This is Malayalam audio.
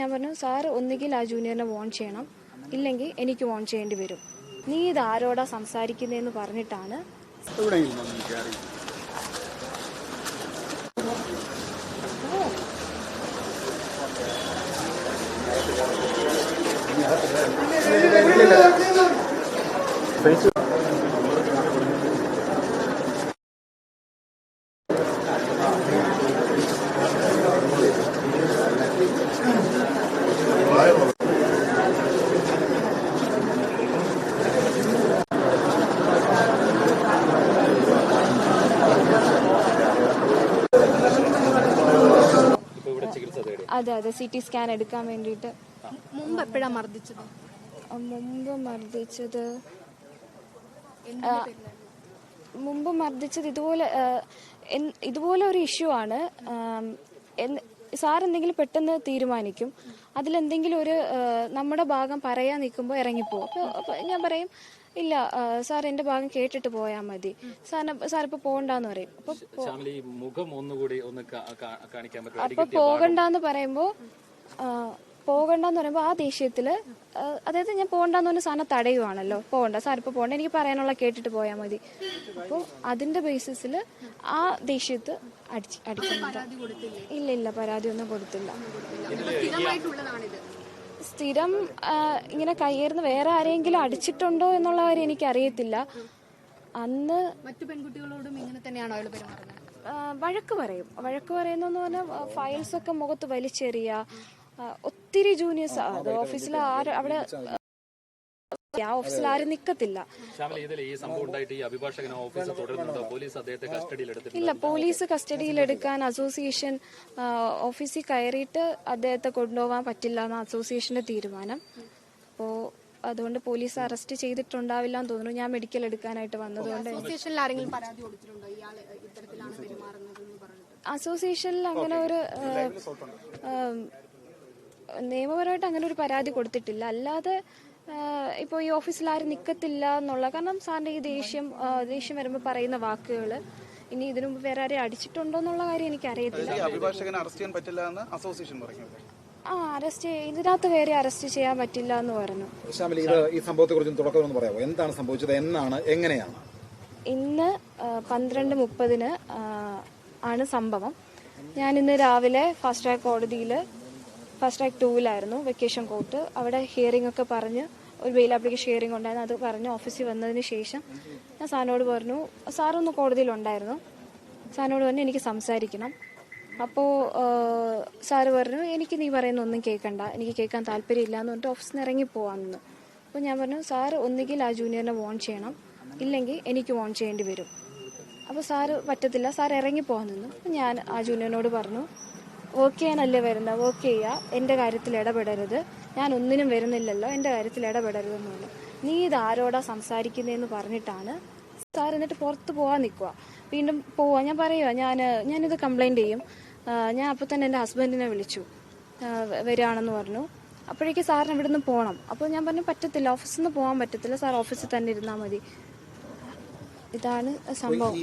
ഞാൻ പറഞ്ഞു സാർ ഒന്നുകിൽ ആ ജൂനിയറിനെ വോൺ ചെയ്യണം ഇല്ലെങ്കിൽ എനിക്ക് വോൺ ചെയ്യേണ്ടി വരും. നീ ഇത് ആരോടാ സംസാരിക്കുന്നതെന്ന് പറഞ്ഞിട്ടാണ് എവിടെയെങ്കിലും അതെ അതെ സി ടി സ്കാൻ എടുക്കാൻ വേണ്ടിട്ട് മുമ്പ് എപ്പോഴാ മർദ്ദിച്ചത്? മുമ്പ് മർദ്ദിച്ചത് മുമ്പ് മർദ്ദിച്ചത് ഇതുപോലെ ഇതുപോലെ ഒരു ഇഷ്യൂ ആണ്. സാർ എന്തെങ്കിലും പെട്ടെന്ന് തീരുമാനിക്കും. അതിലെന്തെങ്കിലും ഒരു നമ്മുടെ ഭാഗം പറയാൻ നിൽക്കുമ്പോൾ ഇറങ്ങിപ്പോവും. അപ്പോൾ ഞാൻ പറയും ഇല്ല സാർ എന്റെ ഭാഗം കേട്ടിട്ട് പോയാൽ മതി. സാറിന് സാർ ഇപ്പൊ പോകണ്ടെന്ന് പറയും. അപ്പൊ പോകണ്ടെന്ന് പറയുമ്പോ പോകണ്ടെന്ന് പറയുമ്പോൾ ആ ദേഷ്യത്തിൽ അതായത് ഞാൻ പോകണ്ടെന്ന് പറഞ്ഞ സാധനം തടയുവാണല്ലോ. പോകണ്ട സാർ ഇപ്പോൾ പോകണ്ട എനിക്ക് പറയാനുള്ള കേട്ടിട്ട് പോയാൽ മതി. അപ്പോൾ അതിന്റെ ബേസിസിൽ ആ ദേഷ്യത്ത് അടിച്ച് അടിക്കുന്നത് ഇല്ല ഇല്ല പരാതി ഒന്നും കൊടുത്തില്ല സ്ഥിരം ഇങ്ങനെ കയ്യേർന്ന് വേറെ ആരെങ്കിലും അടിച്ചിട്ടുണ്ടോ എന്നുള്ള കാര്യം എനിക്ക് അറിയത്തില്ല. അന്ന് മറ്റു പെൺകുട്ടികളോടും ഇങ്ങനെ തന്നെയാണോ അയാൾ പെരുമാറുന്നത്? ആ, വഴക്ക് പറയും. വഴക്ക് പറയുന്നെന്ന് പറഞ്ഞാൽ ഫയൽസ് ഒക്കെ മുഖത്ത് വലിച്ചെറിയ. ഒത്തിരി ജൂനിയേഴ്സ് അത് ഓഫീസിൽ ആര് അവിടെ ആ ഓഫീസിൽ ആരും നിക്കത്തില്ല. ഇല്ല ഇതിൽ ഈ സംഭവം ഉണ്ടായിട്ട് ഈ അഭിഭാഷകൻ ഓഫീസ് തുടരുന്നുണ്ടോ? പോലീസ് കസ്റ്റഡിയിൽ എടുക്കാൻ ഇല്ല പോലീസ് കസ്റ്റഡിയിലെടുക്കാൻ അസോസിയേഷൻ ഓഫീസിൽ കയറിയിട്ട് അദ്ദേഹത്തെ കൊണ്ടുപോകാൻ പറ്റില്ല എന്ന അസോസിയേഷന്റെ തീരുമാനം. അപ്പോ അതുകൊണ്ട് പോലീസ് അറസ്റ്റ് ചെയ്തിട്ടുണ്ടാവില്ല എന്ന് തോന്നുന്നു. ഞാൻ മെഡിക്കൽ എടുക്കാനായിട്ട് വന്നതുകൊണ്ട് അസോസിയേഷനിൽ ആരെങ്കിലും പരാതി കൊടുത്തിട്ടുണ്ടോ? ഇയാൾ ഇത്തരത്തിലാണ് പെരുമാറുന്നത് എന്ന് പറഞ്ഞിട്ട്. അസോസിയേഷനിൽ അങ്ങനെ ഒരു നിയമപരമായിട്ട് അങ്ങനെ ഒരു പരാതി കൊടുത്തിട്ടില്ല. അല്ലാതെ ഇപ്പോൾ ഈ ഓഫീസിൽ ആരും നിൽക്കത്തില്ല എന്നുള്ള കാരണം സാറിന്റെ ഈ ദേഷ്യം ദേഷ്യം വരുമ്പോൾ പറയുന്ന വാക്കുകൾ ഇനി ഇതിനു മുമ്പ് വേറെ ആരെയും അടിച്ചിട്ടുണ്ടോ എന്നുള്ള കാര്യം എനിക്ക് അറിയത്തില്ല ഈ അഭിഭാഷകനെ അറസ്റ്റ് ചെയ്യാൻ പറ്റില്ല എന്ന് അസോസിയേഷൻ പറഞ്ഞു ആ അറസ്റ്റ് ഇതിനകത്ത് വേറെ അറസ്റ്റ് ചെയ്യാൻ പറ്റില്ല എന്ന് പറഞ്ഞു. ഇത് ഈ സംഭവത്തെ കുറിച്ച് തുടക്കം ഒന്ന് പറയാമോ? എന്താണ് സംഭവിച്ചത്? എന്നാണ്? എങ്ങനെയാണ്? ഇന്ന് പന്ത്രണ്ട് മുപ്പതിന് ആണ് സംഭവം. ഞാൻ ഇന്ന് രാവിലെ ഫാസ്റ്റ് ട്രാക്ക് കോടതിയിൽ ഫാസ്റ്റ് ട്രാക്ക് ടൂവിലായിരുന്നു വെക്കേഷൻ കോർട്ട് അവിടെ ഹിയറിംഗ് ഒക്കെ പറഞ്ഞ് ഒരു ബെയിൽ ആപ്ലിക്കേഷൻ ഹിയറിംഗ് ഉണ്ടായിരുന്നു. അത് പറഞ്ഞ് ഓഫീസിൽ വന്നതിന് ശേഷം ഞാൻ സാറിനോട് പറഞ്ഞു സാറൊന്ന് കോടതിയിലുണ്ടായിരുന്നു സാറിനോട് പറഞ്ഞു എനിക്ക് സംസാരിക്കണം. അപ്പോൾ സാറ് പറഞ്ഞു എനിക്ക് നീ പറയുന്ന ഒന്നും കേൾക്കണ്ട. എനിക്ക് കേൾക്കാൻ താല്പര്യമില്ല എന്ന് പറഞ്ഞിട്ട് ഓഫീസിൽ നിന്ന് ഇറങ്ങി പോകാമെന്ന് അപ്പോൾ ഞാൻ പറഞ്ഞു സാറ് ഒന്നുകിൽ ആ ജൂനിയറിനെ വോൺ ചെയ്യണം. ഇല്ലെങ്കിൽ എനിക്ക് വോൺ ചെയ്യേണ്ടി വരും. അപ്പോൾ സാറ് പറ്റത്തില്ല. സാർ ഇറങ്ങി പോകാൻ നിന്നു. അപ്പോൾ ഞാൻ ആ ജൂനിയറിനോട് പറഞ്ഞു വർക്ക് ചെയ്യാനല്ലേ വരുന്നത് ഓക്കെ ചെയ്യുക എന്റെ കാര്യത്തിൽ ഇടപെടരുത്. ഞാൻ ഒന്നിനും വരുന്നില്ലല്ലോ. എന്റെ കാര്യത്തിൽ ഇടപെടരുതെന്ന് പറഞ്ഞു നീ ഇത് ആരോടാ സംസാരിക്കുന്നതെന്ന് പറഞ്ഞിട്ടാണ് സാർ എന്നിട്ട് പുറത്ത് പോകാൻ നിൽക്കുക വീണ്ടും പോവാ. ഞാൻ പറയുക ഞാൻ ഞാനിത് കംപ്ലൈന്റ് ചെയ്യും. ഞാൻ അപ്പോൾ തന്നെ എന്റെ ഹസ്ബൻഡിനെ വിളിച്ചു. വരികയാണെന്ന് പറഞ്ഞു. അപ്പോഴേക്കും സാറിന് ഇവിടെ നിന്ന് പോകണം അപ്പോൾ ഞാൻ പറഞ്ഞു പറ്റത്തില്ല. ഓഫീസിൽ നിന്ന് പോകാൻ പറ്റത്തില്ല. സാർ ഓഫീസിൽ തന്നെ ഇരുന്നാൽ മതി. ഇതാണ് സംഭവം.